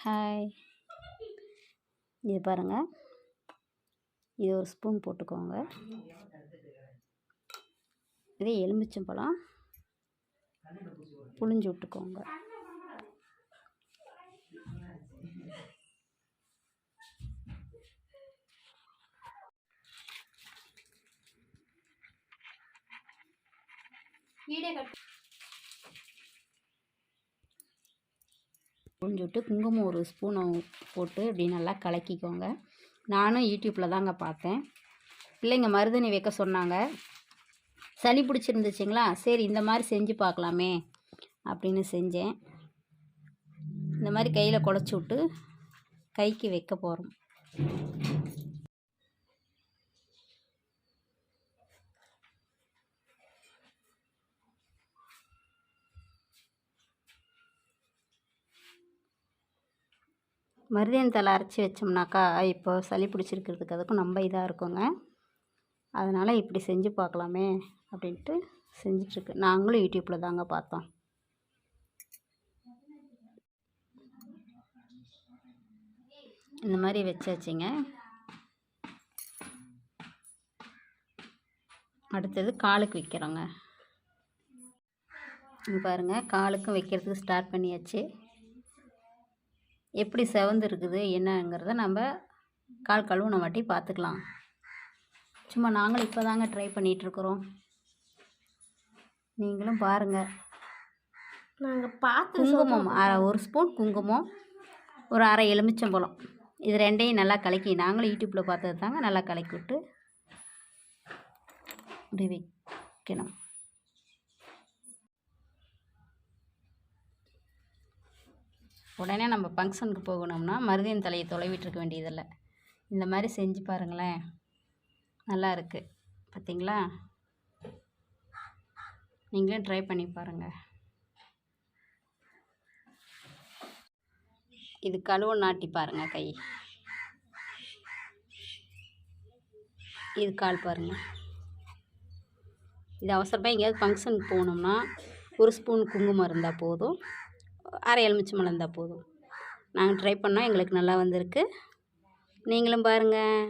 Hi இது பாருங்கள் இது ஒரு ஸ்பூன் போட்டுக்கோங்க. இதே எலுமிச்சம்பழம் புழிஞ்சு விட்டுக்கோங்க. புழிஞ்சு விட்டு குங்குமம் ஒரு ஸ்பூனை போட்டு அப்படி நல்லா கலக்கிக்கோங்க. நானும் யூடியூப்பில் தாங்க பார்த்தேன். பிள்ளைங்க மருதாணி வைக்க சொன்னாங்க. சளி பிடிச்சிருந்துச்சிங்களா? சரி இந்த மாதிரி செஞ்சு பார்க்கலாமே அப்படின்னு செஞ்சேன். இந்த மாதிரி கையில் குழச்சி விட்டு கைக்கு வைக்க போகிறோம் மருதியன் தலை அரைச்சி வச்சோம்னாக்கா இப்போ சளி பிடிச்சிருக்கிறதுக்கு அதுக்கும் நம்ம இதாக இருக்குங்க. அதனால் இப்படி செஞ்சு பார்க்கலாமே அப்படின்ட்டு செஞ்சிட்ருக்கு. நாங்களும் யூடியூப்பில் தாங்க பார்த்தோம். இந்த மாதிரி வச்சாச்சுங்க. அடுத்தது காலுக்கு வைக்கிறோங்க. பாருங்கள் காலுக்கும் வைக்கிறதுக்கு ஸ்டார்ட் பண்ணியாச்சு. எப்படி செவந்து இருக்குது என்னங்கிறத நம்ம கால் கழுவுன வாட்டி பார்த்துக்கலாம். சும்மா நாங்களும் இப்போ தாங்க ட்ரை பண்ணிகிட்ருக்குறோம். நீங்களும் பாருங்கள் நாங்கள் பார்த்து குங்குமம் ஒரு ஸ்பூன் குங்குமம் ஒரு அரை எலுமிச்சம்பழம். இது ரெண்டையும் நல்லா கலக்கி நாங்களும் யூடியூப்பில் பார்த்தது தாங்க நல்லா கலக்கி விட்டு இப்படி வைக்கணும். உடனே நம்ம ஃபங்க்ஷனுக்கு போகணும்னா மருதியின் தலையை தொலைவிட்டுருக்க வேண்டியதில்லை. இந்த மாதிரி செஞ்சு பாருங்களேன். நல்லா இருக்குது பார்த்தீங்களா? நீங்களும் ட்ரை பண்ணி பாருங்கள் இது கழுவ நாட்டி பாருங்கள் கை. இது கால் பாருங்கள் இது அவசரமாக எங்கேயாவது ஃபங்க்ஷனுக்கு போகணும்னா ஒரு ஸ்பூன் குங்குமம் இருந்தால் போதும். அரை எலுமிச்சம்பழம் இருந்தால் போதும். நாங்கள் ட்ரை பண்ணோம் எங்களுக்கு நல்லா வந்திருக்கு. நீங்களும் பாருங்கள்